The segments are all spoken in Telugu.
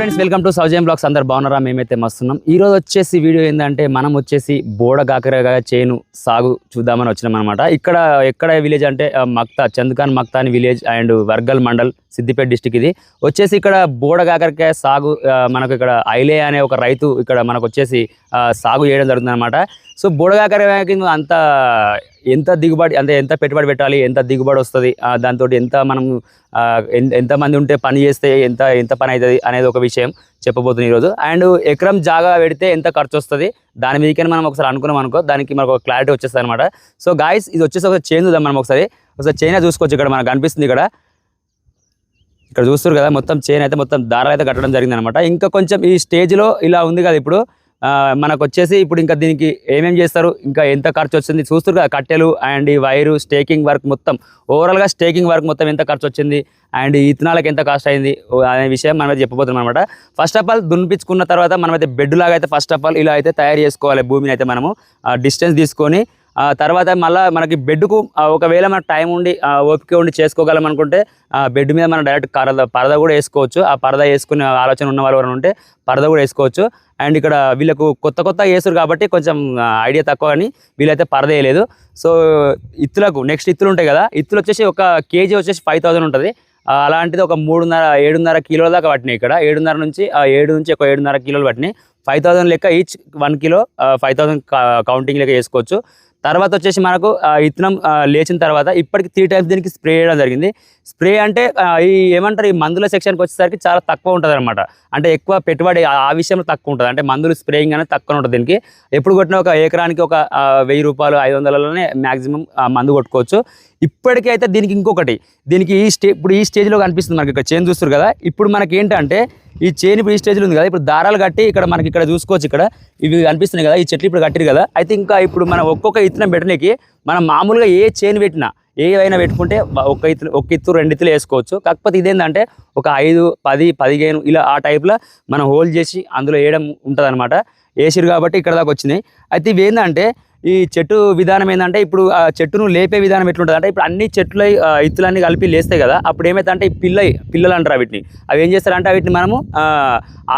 Friends welcome to Soujayam vlogs అందరు బాగున్నారా? మేమైతే మస్తున్నాం. ఈరోజు వచ్చేసి వీడియో ఏంటంటే మనం వచ్చేసి బోడ కాకరగా చేను సాగు చూద్దామని వచ్చినాం అనమాట ఇక్కడ ఎక్కడ విలేజ్ అంటే మక్తా చందుకాన్ మక్తా అని village and Vargal mandal Siddipet district ఇది. వచ్చేసి ఇక్కడ బోడ కాకరకాయ సాగు మనకు ఇక్కడ ఐలే అనే ఒక రైతు ఇక్కడ మనకు వచ్చేసి సాగు చేయడం జరుగుతుంది అనమాట సో బోడ కాకరకాయకి అంత ఎంత దిగుబడి అంటే ఎంత పెట్టుబడి పెట్టాలి ఎంత దిగుబడి వస్తుంది దాంతో ఎంత మనం ఎంతమంది ఉంటే పని చేస్తే ఎంత ఎంత పని అవుతుంది అనేది ఒక విషయం చెప్పబోతుంది ఈరోజు. అండ్ ఎకరం జాగా పెడితే ఎంత ఖర్చు వస్తుంది దాని మీదకైనా మనం ఒకసారి అనుకున్నాం అనుకో దానికి మనకు ఒక క్లారిటీ వచ్చేస్తుంది అనమాట సో గాయస్ ఇది వచ్చేసి ఒక చేంజ్ చూద్దాం మనం ఒకసారి. ఒకసారి చైనా చూసుకోవచ్చు ఇక్కడ మనకు కనిపిస్తుంది ఇక్కడ. ఇక్కడ చూస్తారు కదా మొత్తం చైన్ అయితే మొత్తం దారాలు అయితే కట్టడం జరిగింది అనమాట ఇంకా కొంచెం ఈ స్టేజ్లో ఇలా ఉంది కదా ఇప్పుడు మనకు వచ్చేసి ఇప్పుడు ఇంకా దీనికి ఏమేం చేస్తారు ఇంకా ఎంత ఖర్చు వచ్చింది చూస్తారు కదా కట్టెలు అండ్ ఈ వైరు స్టేకింగ్ వర్క్ మొత్తం. ఓవరాల్గా స్టేకింగ్ వర్క్ మొత్తం ఎంత ఖర్చు వచ్చింది అండ్ ఈ ఇత్తనాలకు ఎంత కాస్ట్ అయింది అనే విషయం మనం చెప్పబోతున్నాం అనమాట ఫస్ట్ ఆఫ్ ఆల్ దున్నిపించుకున్న తర్వాత మనమైతే బెడ్ లాగా అయితే ఫస్ట్ ఆఫ్ ఆల్ ఇలా అయితే తయారు చేసుకోవాలి. భూమిని అయితే మనము డిస్టెన్స్ తీసుకొని తర్వాత మళ్ళీ మనకి బెడ్కు ఒకవేళ మనకు టైం ఉండి ఓపిక ఉండి చేసుకోగలం అనుకుంటే ఆ బెడ్ మీద మనం డైరెక్ట్ పరద పరద కూడా వేసుకోవచ్చు. ఆ పరద వేసుకునే ఆలోచన ఉన్న వాళ్ళు ఉంటే పరద కూడా వేసుకోవచ్చు. అండ్ ఇక్కడ వీళ్ళకు కొత్త కొత్త వేస్తారు కాబట్టి కొంచెం ఐడియా తక్కువ అని వీళ్ళైతే పరద వేయలేదు. సో ఇత్తులకు నెక్స్ట్ ఇత్తులు ఉంటాయి కదా ఇత్తులు వచ్చేసి ఒక కేజీ వచ్చేసి ఫైవ్ థౌసండ్ ఉంటుంది. అలాంటిది ఒక మూడున్నర ఏడున్నర కిలోల దాకా పట్టినాయి ఇక్కడ. ఏడున్నర నుంచి ఏడు నుంచి ఒక ఏడున్నర కిలోలు పట్టినాయి. ఫైవ్ థౌసండ్ లెక్క each one kilo five thousand counting లెక్క వేసుకోవచ్చు. తర్వాత వచ్చేసి మనకు ఇత్తనం లేచిన తర్వాత ఇప్పటికి త్రీ టైమ్స్ దీనికి స్ప్రే చేయడం జరిగింది. స్ప్రే అంటే ఈ ఏమంటారు ఈ మందుల సెక్షన్కి వచ్చేసరికి చాలా తక్కువ ఉంటుంది అనమాట అంటే ఎక్కువ పెట్టుబడి ఆ విషయంలో తక్కువ ఉంటుంది. అంటే మందులు స్ప్రేయింగ్ అనేది తక్కువ ఉంటుంది దీనికి. ఎప్పుడు కొట్టిన ఒక ఎకరానికి ఒక వెయ్యి రూపాయలు ఐదు వందలలోనే మ్యాక్సిమం మందు కొట్టుకోవచ్చు. ఇప్పటికైతే దీనికి ఇంకొకటి. దీనికి ఈ స్టే ఇప్పుడు ఈ స్టేజ్లో కనిపిస్తుంది మనకి ఇక్కడ చేను చూస్తారు కదా. ఇప్పుడు మనకి ఏంటంటే ఈ చేను ఇప్పుడు ఈ స్టేజ్లో ఉంది కదా. ఇప్పుడు దారాలు కట్టి ఇక్కడ మనకి ఇక్కడ చూసుకోవచ్చు ఇక్కడ. ఇవి కనిపిస్తున్నాయి కదా. ఈ చెట్లు ఇప్పుడు కట్టిరు కదా. అయితే ఇంకా ఇప్పుడు మనం ఒక్కొక్క ఇత్తనం పెట్టడానికి మనం మామూలుగా ఏ చేను పెట్టినా ఏవైనా పెట్టుకుంటే ఒక ఇత్తులు ఒక ఇత్తు రెండు ఇత్తులు వేసుకోవచ్చు. కాకపోతే ఇదేంటంటే ఒక ఐదు పది పదిహేను ఇలా ఆ టైప్లో మనం హోల్డ్ చేసి అందులో వేయడం ఉంటుంది అనమాట వేసిరు కాబట్టి ఇక్కడ దాకా వచ్చినాయి అయితే ఇవి ఏంటంటే ఈ చెట్టు విధానం ఏంటంటే ఇప్పుడు ఆ చెట్టును లేపే విధానం ఎట్లుంటుంది అంటే ఇప్పుడు అన్ని చెట్లు ఇత్తులన్నీ కలిపి లేస్తాయి కదా అప్పుడు ఏమైతే ఈ పిల్ల పిల్లలు అంటారు వీటిని. అవి ఏం చేస్తారంటే వీటిని మనము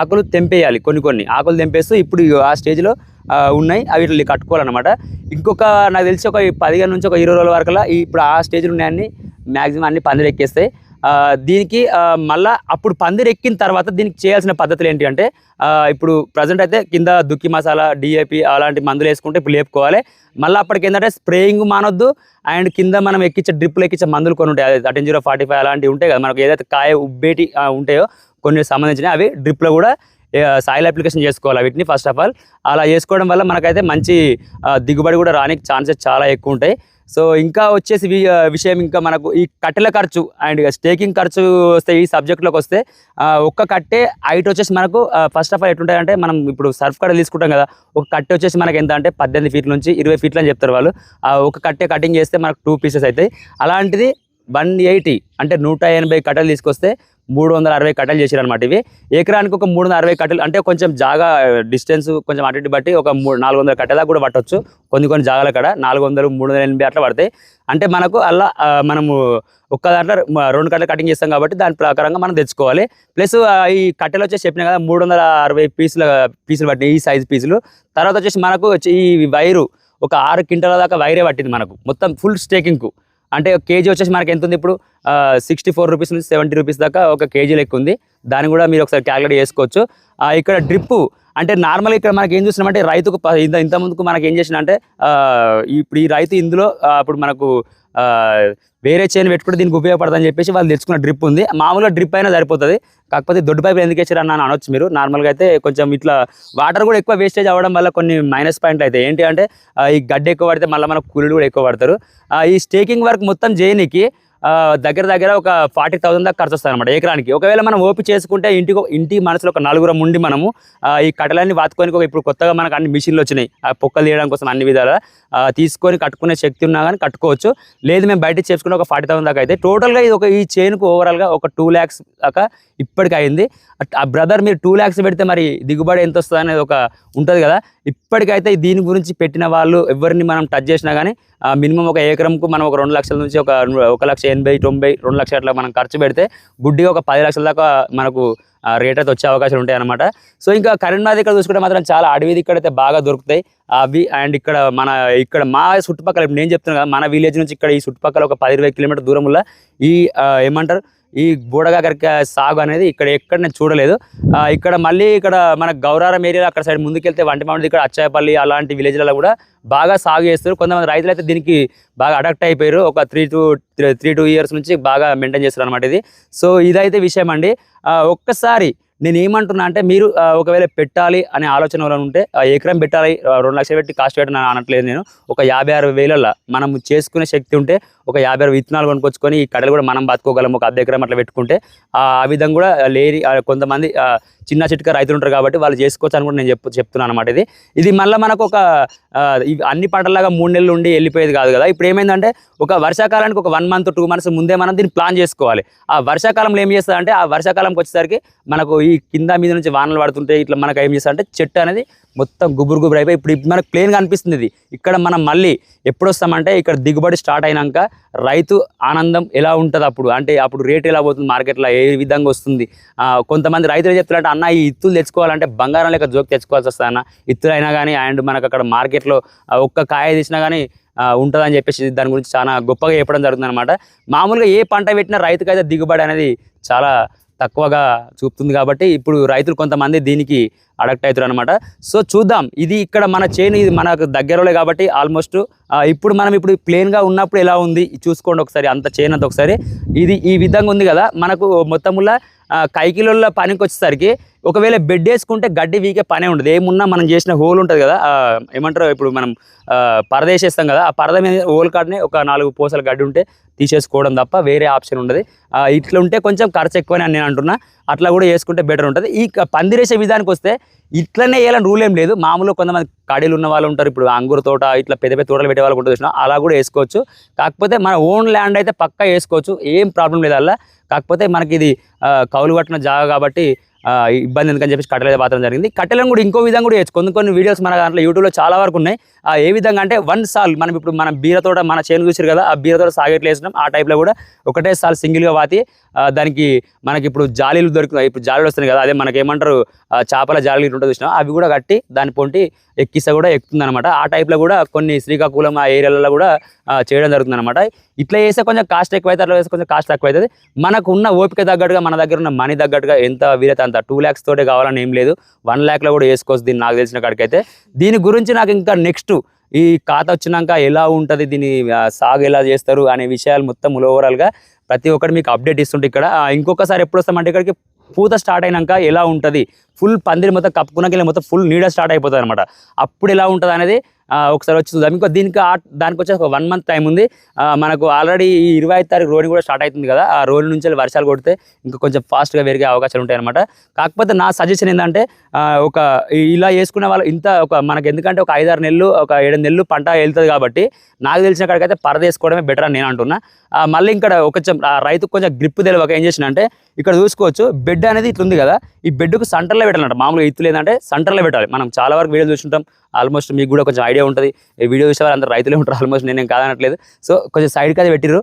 ఆకులు తెంపేయాలి కొన్ని కొన్ని. ఆకులు తెంపేస్తూ ఇప్పుడు ఆ స్టేజ్లో ఉన్నాయి అవి వీటిని కట్టుకోవాలన్నమాట. ఇంకొక నాకు తెలిసి ఒక పదిహేను నుంచి ఒక ఇరవై రోజుల వరకు ఇప్పుడు ఆ స్టేజ్లో ఉన్నాయన్ని మ్యాక్సిమం అన్ని పందిరెక్కేస్తాయి. దీనికి మళ్ళా అప్పుడు పందిరి ఎక్కిన తర్వాత దీనికి చేయాల్సిన పద్ధతులు ఏంటి అంటే ఇప్పుడు ప్రజెంట్ అయితే కింద దుక్కి మసాలా డిఏపి అలాంటి మందులు వేసుకుంటే ఇప్పుడు లేపుకోవాలి. మళ్ళీ అప్పటికి ఏంటంటే స్ప్రేయింగ్ మానొద్దు. అండ్ కింద మనం ఎక్కించే డ్రిప్లు ఎక్కించే మందులు కొన్ని ఉంటాయి. థర్టీన్ జీరో ఫార్టీ ఫైవ్ అలాంటివి ఉంటాయి కదా. మనకు ఏదైతే కాయ ఉబ్బేటి ఉంటాయో కొన్ని సంబంధించినవి అవి డ్రిప్లో కూడా సాయిల్ అప్లికేషన్ చేసుకోవాలి వీటిని ఫస్ట్ ఆఫ్ ఆల్ అలా చేసుకోవడం వల్ల మనకైతే మంచి దిగుబడి కూడా రానికి ఛాన్సెస్ చాలా ఎక్కువ ఉంటాయి. సో ఇంకా వచ్చేసి వి- విషయం ఇంకా మనకు ఈ కట్టెల ఖర్చు అండ్ స్టేకింగ్ ఖర్చు వస్తే ఈ సబ్జెక్ట్లోకి వస్తే ఒక్క కట్టే హైట్ వచ్చేసి మనకు ఫస్ట్ ఆఫ్ ఆల్ ఎట్లుంటాయంటే మనం ఇప్పుడు సర్ఫ్ కట్ట తీసుకుంటాం కదా ఒక కట్టె వచ్చేసి మనకి ఎంత అంటే పద్దెనిమిది ఫీట్ల నుంచి ఇరవై ఫీట్లు అని చెప్తారు వాళ్ళు. ఒక కట్టే కటింగ్ చేస్తే మనకు టూ పీసెస్ అవుతాయి. అలాంటిది వన్ ఎయిటీ అంటే నూట ఎనభై కట్టెలు తీసుకొస్తే మూడు వందల అరవై కట్టెలు చేసారు అనమాట ఇవి. ఎకరానికి ఒక మూడు వందల అరవై కట్టెలు అంటే కొంచెం జాగా డిస్టెన్స్ కొంచెం అటు బట్టి ఒక మూడు నాలుగు వందల కట్టెలా కూడా పట్టొచ్చు. కొన్ని కొన్ని జాగాల కాడ నాలుగు వందలు మూడు వందల ఎనభై అట్లా పడతాయి. అంటే మనకు అలా మనము ఒక్క దాంట్లో రెండు కట్టలు కటింగ్ చేస్తాం కాబట్టి దాని ప్రకారంగా మనం తెచ్చుకోవాలి. ప్లస్ ఈ కట్టెలు వచ్చేసి చెప్పిన కదా మూడు వందల అరవై పీసుల పీసులు పట్టినాయి ఈ సైజ్ పీసులు. తర్వాత వచ్చేసి మనకు వచ్చి ఈ వైరు ఒక ఆరు క్వింటాల దాకా వైరే పట్టింది మనకు. మొత్తం ఫుల్ స్టేకింగ్కు. అంటే ఒక కేజీ వచ్చేసి మనకి ఎంత ఉంది ఇప్పుడు? సిక్స్టీ ఫోర్ రూపీస్ నుంచి సెవెంటీ రూపీస్ దాకా ఒక కేజీ లెక్క ఉంది. దాన్ని కూడా మీరు ఒకసారి క్యాలిక్యులేట్ చేసుకోవచ్చు. ఇక్కడ డ్రిప్ అంటే నార్మల్గా ఇక్కడ మనకి ఏం చూసినామంటే రైతుకు ప- ఇంత ఇంత ముందుకు మనకి ఏం చేసిన అంటే ఇప్పుడు ఈ రైతు ఇందులో ఇప్పుడు మనకు వేరే చైన్ పెట్టుకుంటే దీనికి ఉపయోగపడదని చెప్పేసి వాళ్ళు తెచ్చుకున్న డ్రిప్ ఉంది. మామూలుగా డ్రిప్ అయినా సరిపోతుంది. కాకపోతే దొడ్డు పైపులు ఎందుకు వేసారు అన్న అనొచ్చు మీరు. నార్మల్గా అయితే కొంచెం ఇట్లా వాటర్ కూడా ఎక్కువ వేస్టేజ్ అవ్వడం వల్ల కొన్ని మైనస్ పాయింట్లు అయితే ఏంటి అంటే ఈ గడ్డ ఎక్కువ పడితే మళ్ళీ మనకు కూలీలు కూడా ఎక్కువ పడతారు. ఈ స్టేకింగ్ వర్క్ మొత్తం చేయనీకి దగ్గర దగ్గర ఒక ఫార్టీ థౌసండ్ దాకా ఖర్చు వస్తుంది అనమాట ఎకరానికి. ఒకవేళ మనం ఓపి చేసుకుంటే ఇంటికి ఇంటి మనసులో ఒక నలుగురం ఉండి మనము ఈ కట్టలన్నీ వాతుకొని ఒక ఇప్పుడు కొత్తగా మనకు అన్ని మిషన్లు వచ్చినాయి. ఆ పొక్కలు తీయడం కోసం అన్ని విధాలా. తీసుకొని కట్టుకునే శక్తి ఉన్నా కానీ కట్టుకోవచ్చు. లేదు మేము బయట చేసుకుని ఒక ఫార్టీ థౌసండ్ దాకా అయితే టోటల్గా ఇది ఒక ఈ చైన్కు ఓవరాల్గా ఒక టూ ల్యాక్స్ దాకా ఇప్పటికి అయింది. ఆ బ్రదర్ మీరు టూ ల్యాక్స్ పెడితే మరి దిగుబడి ఎంత వస్తుంది అనేది ఒక ఉంటుంది కదా. ఇప్పటికైతే దీని గురించి పెట్టిన వాళ్ళు ఎవరిని మనం టచ్ చేసినా కానీ మినిమం ఒక ఎకరంకు మనం ఒక రెండు లక్షల నుంచి ఒక ఒక లక్ష ఎనభై తొంభై రెండు లక్షల అట్లా మనం ఖర్చు పెడితే గుడ్డిగా ఒక పది లక్షల దాకా మనకు రేట్ అయితే వచ్చే అవకాశాలు ఉంటాయి అనమాట సో ఇంకా కరీంనగర్ ఇక్కడ చూసుకుంటే మాత్రం చాలా అడవి ఇక్కడ అయితే బాగా దొరుకుతాయి. అవి అండ్ ఇక్కడ మన ఇక్కడ మా చుట్టుపక్కల నేను చెప్తున్నాను కదా మన విలేజ్ నుంచి ఇక్కడ ఈ చుట్టుపక్కల ఒక పది ఇరవై కిలోమీటర్ దూరంలో ఈ ఏమంటారు? ఈ బూడగాకరికాయ సాగు అనేది ఇక్కడ ఎక్కడ నేను చూడలేదు ఇక్కడ మళ్ళీ ఇక్కడ మన గౌరారం ఏరియా అక్కడ సైడ్ ముందుకెళ్తే వంటి మామిడి ఇక్కడ అచ్చాయపల్లి అలాంటి విలేజ్లలో కూడా బాగా సాగు చేస్తారు. కొంతమంది రైతులు అయితే దీనికి బాగా అడాప్ట్ అయిపోయారు. ఒక three two three two years నుంచి బాగా మెయింటైన్ చేస్తారు అనమాట ఇది. సో ఇదైతే విషయం అండి. ఒక్కసారి నేను ఏమంటున్నా అంటే మీరు ఒకవేళ పెట్టాలి అనే ఆలోచన వల్ల ఉంటే ఎకరం పెట్టాలి రెండు లక్షలు పెట్టి కాస్ట్ పెట్టిన అనట్లేదు నేను. ఒక యాభై ఆరు వేలలో మనం చేసుకునే శక్తి ఉంటే ఒక యాభై అరవై విత్తనాలు కొనుక్కొచ్చుకొని ఈ కడలు కూడా మనం బతుకోగలం ఒక అర్ధ ఎకరం అట్లా పెట్టుకుంటే ఆ విధంగా కూడా లేని కొంతమంది చిన్న చిట్కా రైతులు ఉంటారు కాబట్టి వాళ్ళు చేసుకోవచ్చు అని కూడా నేను చెప్పు చెప్తున్నాను అనమాట ఇది. ఇది మళ్ళీ మనకు ఒక అన్ని పంటలాగా మూడు నెలలు ఉండి వెళ్ళిపోయేది కాదు కదా. ఇప్పుడు ఏమైందంటే ఒక వర్షాకాలానికి ఒక వన్ మంత్ టూ మంత్స్ ముందే మనం దీన్ని ప్లాన్ చేసుకోవాలి. ఆ వర్షాకాలంలో ఏం చేస్తుందంటే ఆ వర్షాకాలంకి వచ్చేసరికి మనకు ఈ కింద మీద నుంచి వానలు పడుతుంటే ఇట్లా మనకు ఏం చేస్తారంటే చెట్టు అనేది మొత్తం గుబురు గుబురు అయిపోయి ఇప్పుడు మనకు ప్లేన్ అనిపిస్తుంది ఇది. ఇక్కడ మనం మళ్ళీ ఎప్పుడు వస్తామంటే ఇక్కడ దిగుబడి స్టార్ట్ అయినాక రైతు ఆనందం ఎలా ఉంటుంది అప్పుడు? అంటే అప్పుడు రేట్ ఎలా పోతుంది? మార్కెట్లో ఏ విధంగా వస్తుంది? కొంతమంది రైతులు చెప్తున్నారంటే అన్న ఈ ఇత్తులు తెచ్చుకోవాలంటే బంగారం లేక జోక్ తెచ్చుకోవాల్సి వస్తుంది అన్న. ఇత్తులు అయినా కానీ అండ్ మనకు అక్కడ మార్కెట్లో ఒక్క కాయ తీసినా కానీ ఉంటుందని చెప్పేసి దాని గురించి చాలా గొప్పగా చెప్పడం జరుగుతుంది అనమాట మామూలుగా ఏ పంట పెట్టినా రైతుకైతే దిగుబడి అనేది చాలా తక్కువగా చూపుతుంది కాబట్టి ఇప్పుడు రైతులు కొంతమంది దీనికి అడక్ట్ అవుతారు అనమాట సో చూద్దాం ఇది ఇక్కడ మన చేను ఇది మనకు దగ్గరలో కాబట్టి ఆల్మోస్ట్ ఇప్పుడు మనం ఇప్పుడు ప్లేన్గా ఉన్నప్పుడు ఎలా ఉంది? చూసుకోండి ఒకసారి అంత చేను అంత ఒకసారి. ఇది ఈ విధంగా ఉంది కదా మనకు మొత్తములా కైకిలోళ్ళ పనికి వచ్చేసరికి ఒకవేళ బెడ్ వేసుకుంటే గడ్డి వీకే పనే ఉండదు. ఏమున్నా మనం చేసిన హోల్ ఉంటుంది కదా ఏమంటారు ఇప్పుడు మనం పరదేసేస్తాం వేసేస్తాం కదా ఆ పరద మీద హోల్ కాడనే ఒక నాలుగు పూసల గడ్డి ఉంటే తీసేసుకోవడం తప్ప వేరే ఆప్షన్ ఉండదు. ఇట్లా ఉంటే కొంచెం ఖర్చు ఎక్కువనే అని నేను అంటున్నా. అట్లా కూడా వేసుకుంటే బెటర్ ఉంటుంది. ఈ క- పందిరేసే విధానికి వస్తే ఇట్లనే వేయాలని రూల్ ఏం లేదు. మామూలుగా కొంతమంది కడీలు ఉన్న వాళ్ళు ఉంటారు. ఇప్పుడు అంగుర తోట ఇట్లా పెద్ద పెద్ద తోటలు పెట్టే వాళ్ళు ఉంటుంది చూసినా అలా కూడా వేసుకోవచ్చు. కాకపోతే మన ఓన్ ల్యాండ్ అయితే పక్కా వేసుకోవచ్చు. ఏం ప్రాబ్లం లేదు అలా. కాకపోతే మనకి ఇది కౌలు కట్టిన జాగా కాబట్టి ఇబ్బంది ఎందుకని చెప్పేసి కట్టెలు పాత్రం జరిగింది. కట్టెలను కూడా ఇంకో విధంగా కూడా వేయచ్చు. కొన్ని కొన్ని వీడియోస్ మన దాంట్లో యూట్యూబ్లో చాలా వరకు ఉన్నాయి. ఏ విధంగా అంటే వన్ సాల్ మనం ఇప్పుడు మన బీరతోట మన చేను చూసారు కదా ఆ బీరతోట సాగేట్లు వేసినాం ఆ టైప్లో కూడా ఒకటే సాల్ సింగిల్గా వాతి దానికి మనకి ఇప్పుడు జాలీలు దొరుకుతాయి ఇప్పుడు జాలీలు వస్తున్నాయి కదా అదే మనకేమంటారు చేపల జాలీలు ఉంటుంది చూసినా అవి కూడా కట్టి దాని పొంటి ఎక్కిస్తే కూడా ఎక్కుతుంది అనమాట ఆ టైప్లో కూడా కొన్ని శ్రీకాకుళం ఆ ఏరియాలలో కూడా చేయడం జరుగుతుంది అనమాట ఇట్లా చేస్తే కొంచెం కాస్ట్ ఎక్కువ అవుతుంది అట్లా వేస్తే కొంచెం కాస్ట్ తక్కువ అవుతుంది మనకు ఉన్న ఓపిక తగ్గట్టుగా మన దగ్గర ఉన్న మనీ తగ్గట్టుగా ఎంత వీలైతే అంత టూ ల్యాక్స్ తోటే కావాలని ఏం లేదు. వన్ ల్యాక్లో కూడా వేసుకోవచ్చు దీన్ని నాకు తెలిసిన కాడికైతే. దీని గురించి నాకు ఇంకా నెక్స్ట్ ఈ ఖాతా వచ్చినాక ఎలా ఉంటుంది దీని సాగు ఎలా చేస్తారు అనే విషయాలు మొత్తం ఓవరాల్గా ప్రతి ఒక్కటి మీకు అప్డేట్ ఇస్తుంటే ఇక్కడ. ఇంకొకసారి ఎప్పుడు వస్తామంటే ఇక్కడికి పూత స్టార్ట్ అయినాక ఎలా ఉంటుంది? ఫుల్ పందిరి మొత్తం కప్పుకున్నాక మొత్తం ఫుల్ నీడ స్టార్ట్ అయిపోతుంది అనమాట అప్పుడు ఎలా ఉంటుంది అనేది ఒకసారి వచ్చి చూద్దాం. ఇంకో దీనికి ఆ- దానికి వచ్చేసి ఒక వన్ మంత్ టైం ఉంది. మనకు ఆల్రెడీ ఈ ఇరవై ఐదు తారీఖు రోడ్ కూడా స్టార్ట్ అవుతుంది కదా. ఆ రోడ్ నుంచి వర్షాలు కొడితే ఇంకా కొంచెం ఫాస్ట్గా పెరిగే అవకాశాలు ఉంటాయన్నమాట. కాకపోతే నా సజెషన్ ఏంటంటే ఒక ఇలా వేసుకునే వాళ్ళు ఇంత ఒక మనకి ఎందుకంటే ఒక ఐదారు నెలలు ఒక ఏడు నెలలు పంట వెళ్తుంది కాబట్టి నాకు తెలిసిన కాడికైతే పరదేసుకోవడమే బెటర్ అని నేను అంటున్నా. మళ్ళీ ఇక్కడ ఒక కొంచెం ఆ రైతుకు కొంచెం గ్రిప్ తెలియక ఏం చేసిన అంటే ఇక్కడ చూసుకోవచ్చు బెడ్ అనేది ఇట్లుంది కదా. ఈ బెడ్కు సెంటర్లో పెట్టాలంట. మామూలుగా ఇత్తులు ఏంటంటే సెంటర్లో పెట్టాలి. మనం చాలా వరకు వీడియో చూసుకుంటాం ఆల్మోస్ట్ మీకు కూడా కొంచెం ఐడియా ఉంటుంది. వీడియో చూసే అందరూ రైతులే ఉంటారు. ఆల్మోస్ట్ నేనేం కాదనట్లేదు. సో కొంచెం సైడ్కి అది పెట్టిరు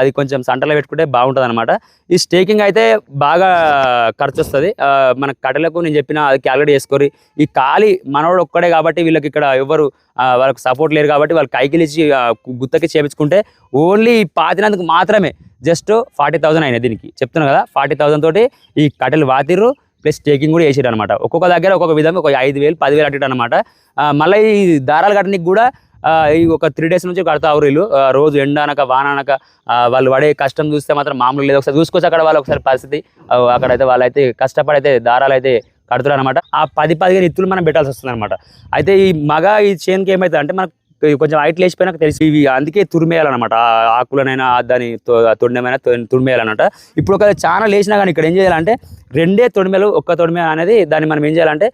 అది కొంచెం సంటలో పెట్టుకుంటే బాగుంటుంది అనమాట ఈ స్టేకింగ్ అయితే బాగా ఖర్చు వస్తుంది మన కట్టెలకు నేను చెప్పిన అది క్యాలిక్యులేట్ చేసుకోరి ఈ ఖాళీ మనోడు ఒక్కడే కాబట్టి వీళ్ళకి ఇక్కడ ఎవరు వాళ్ళకి సపోర్ట్ లేరు కాబట్టి వాళ్ళు కైకిలిచ్చి గుత్తకి చేపించుకుంటే ఓన్లీ పాతినందుకు మాత్రమే. జస్ట్ ఫార్టీ థౌసండ్ అయినాయి దీనికి. చెప్తున్నాను కదా ఫార్టీ థౌసండ్ తోటి ఈ కట్టెలు వాతిర్రు. ప్లస్ టేకింగ్ కూడా వేసారు అనమాట ఒక్కొక్క దగ్గర ఒక్కొక్క విధంగా ఒక ఐదు వేలు పదివేలు అట్టు అనమాట మళ్ళీ ఈ దారాలు కట్టడానికి కూడా ఈ ఒక త్రీ డేస్ నుంచి కడతా వీళ్ళు. రోజు ఎండ అనక వాన అనక వాళ్ళు పడే కష్టం చూస్తే మాత్రం మామూలు లేదు. ఒకసారి చూసుకోవచ్చు అక్కడ వాళ్ళు ఒకసారి పరిస్థితి. ఆ, అక్కడైతే వాళ్ళైతే కష్టపడి అయితే దారాలు అయితే కడుతున్నారు అనమాట ఆ పది పదిహేను ఇత్తులు మనం పెట్టాల్సి వస్తుంది అనమాట అయితే ఈ మగ ఈ చేనుకి ఏమవుతుంది అంటే మనకు కొంచెం హైట్ లేచిపోయినాక తెలిసి ఇవి అందుకే తురిమేయాలన్నమాట. ఆకులనైనా దాని తొండమైనా తుడిమేయాలన్నమాట ఇప్పుడు ఒక చాలా లేచినా కానీ ఇక్కడ ఏం చేయాలంటే రెండే తొడిమెలు ఒక్క తొడిమె అనేది దాన్ని మనం ఏం చేయాలంటే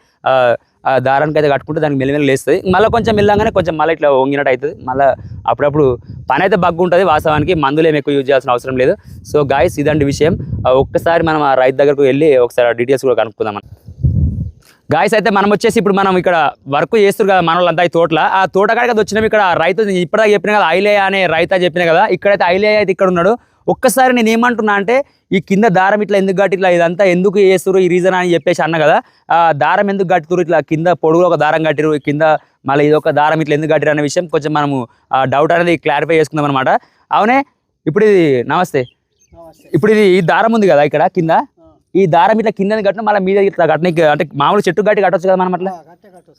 దారానికి అయితే కట్టుకుంటే దానికి మెల్లమెల్ల లేస్తుంది. మళ్ళీ కొంచెం మెల్లంగానే కొంచెం మళ్ళీ ఇట్లా వంగినట్టు అవుతుంది. మళ్ళీ అప్పుడప్పుడు పని అయితే బగ్గు ఉంటుంది వాస్తవానికి మందులు ఏమి ఎక్కువ యూజ్ చేయాల్సిన అవసరం లేదు. సో గాయస్ ఇదండి విషయం. ఒక్కసారి మనం ఆ రైతు దగ్గరకు వెళ్ళి ఒకసారి డీటెయిల్స్ కూడా కనుక్కుందాం గాయస్ అయితే మనం వచ్చేసి ఇప్పుడు మనం ఇక్కడ వర్క్ చేస్తారు కదా మన వాళ్ళంతా ఈ తోటల. ఆ తోట కాడికి అది వచ్చినాం ఇక్కడ రైతు ఇప్పటిదాకా చెప్పిన కదా ఐలే అనే రైతా చెప్పిన కదా ఇక్కడైతే ఐలే అయితే ఇక్కడ ఉన్నాడు. ఒక్కసారి నేను ఏమంటున్నా అంటే ఈ కింద దారం ఇట్లా ఎందుకు గట్టి ఇట్లా ఇదంతా ఎందుకు చేస్తారు ఈ రీజన్ అని చెప్పేసి అన్న కదా ఆ దారం ఎందుకు కట్టుతురు ఇట్లా కింద పొడుగులో ఒక దారం కట్టిరు కింద మళ్ళీ ఇది ఒక దారం ఇట్లా ఎందుకు కట్టిరు అనే విషయం కొంచెం మనము డౌట్ అనేది క్లారిఫై చేసుకుందాం అనమాట అవునే? ఇప్పుడు ఇది నమస్తే. ఇప్పుడు ఇది ఈ దారం ఉంది కదా ఇక్కడ కింద? ఈ దారం ఇట్లా కింద కట్టిన మళ్ళీ మీద ఇట్లా కట్టనికి అంటే మామూలు చెట్టు గట్టి కట్టొచ్చు కదా మనం అట్లా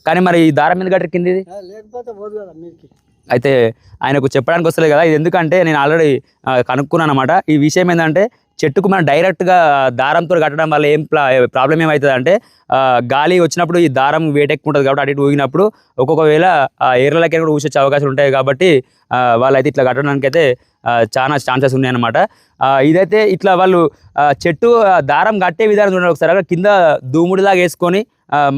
కానీ మరి ఈ దారం మీద కట్టి కింద అయితే ఆయనకు చెప్పడానికి వస్తలేదు కదా. ఇది ఎందుకంటే నేను ఆల్రెడీ కనుక్కున్నాను అనమాట ఈ విషయం ఏంటంటే చెట్టుకు మనం డైరెక్ట్గా దారంతో కట్టడం వల్ల ఏం ప్రాబ్లం ఏమవుతుంది అంటే గాలి వచ్చినప్పుడు ఈ దారం వేటెక్కు ఉంటుంది కాబట్టి అటు ఇటు ఊగినప్పుడు ఒక్కొక్కవేళ వేళ కూడా ఊసొచ్చే అవకాశాలు ఉంటాయి కాబట్టి వాళ్ళైతే ఇట్లా కట్టడానికి అయితే చాలా ఛాన్సెస్ ఉన్నాయన్నమాట. ఇదైతే ఇట్లా వాళ్ళు చెట్టు దారం కట్టే విధానం చూడండి ఒకసారి. అక్కడ కింద దూముడిలాగా వేసుకొని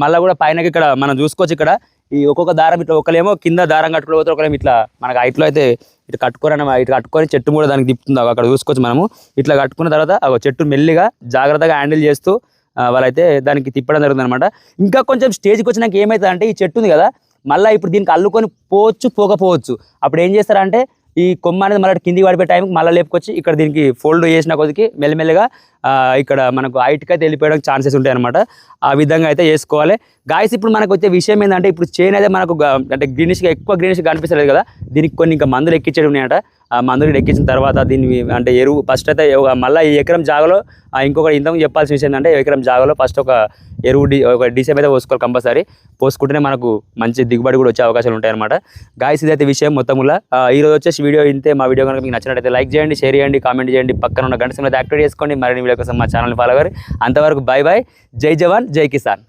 మళ్ళీ మళ్ళా కూడా పైనకి ఇక్కడ మనం చూసుకోవచ్చు ఇక్కడ. ఈ ఒక్కొక్క దారం ఇట్లా ఒకరేమో కింద దారం కట్టుకుని పోతే ఇట్లా మనకి హైట్లో అయితే ఇటు కట్టుకొని ఇటు కట్టుకొని చెట్టు కూడా దానికి తిప్పుతుంది. అక్కడ చూసుకోవచ్చు మనము. ఇట్లా కట్టుకున్న తర్వాత ఒక చెట్టు మెల్లిగా జాగ్రత్తగా హ్యాండిల్ చేస్తూ వాళ్ళైతే దానికి తిప్పడం జరుగుతుంది అనమాట ఇంకా కొంచెం స్టేజ్కి వచ్చినాక ఏమవుతుందంటే ఈ చెట్టు ఉంది కదా మళ్ళీ ఇప్పుడు దీనికి అల్లుకొని పోవచ్చు పోకపోవచ్చు. అప్పుడు ఏం చేస్తారంటే ఈ కొమ్మ అనేది మళ్ళీ కిందికి పడిపోయే టైంకి మళ్ళీ లేపుకొచ్చి ఇక్కడ దీనికి ఫోల్డ్ చేసిన కొద్దికి మెల్లమెల్లగా ఇక్కడ మనకు హైట్కి అయితే వెళ్ళిపోయడానికి ఛాన్సెస్ ఉంటాయి అనమాట ఆ విధంగా అయితే చేసుకోవాలి. గాయస్ ఇప్పుడు మనకు వచ్చే విషయం ఏంటంటే ఇప్పుడు చేను అయితే మనకు అంటే గ్రీనిష్గా ఎక్కువ గ్రీనిష్గా కనిపిస్తలేదు కదా. దీనికి కొన్ని ఇంకా మందులు ఎక్కించేవి ఉన్నాయట. మందులు ఎక్కించిన తర్వాత దీన్ని అంటే ఎరువు ఫస్ట్ అయితే మళ్ళీ ఈ ఎకరం జాగలో ఇంకొకటి ఇంకొక ఇంతకు చెప్పాల్సిన విషయం ఏంటంటే ఎకరం జాగలో ఫస్ట్ ఒక ఎరువు డి ఒక డిసెం అయితే పోసుకోవాలి కంపల్సరీ. పోసుకుంటేనే మనకు మంచి దిగుబడి కూడా వచ్చే అవకాశాలు ఉంటాయి అనమాట గాయస్ ఇదైతే విషయం మొత్తంలో ఈ రోజు వచ్చేసి వీడియో ఇంతే. మా వీడియో కనుక మీకు నచ్చినట్లయితే లైక్ చేయండి షేర్ చేయండి కామెంట్ చేయండి. పక్కన ఉన్న గంట సమయంలో యాక్టివేట్ చేసుకోండి. మరిన్ని వీడియో కోసం మా ఛానల్ ఫాలో అవ్వరు అంతవరకు బై బై జై జవాన్ జై కిసాన్.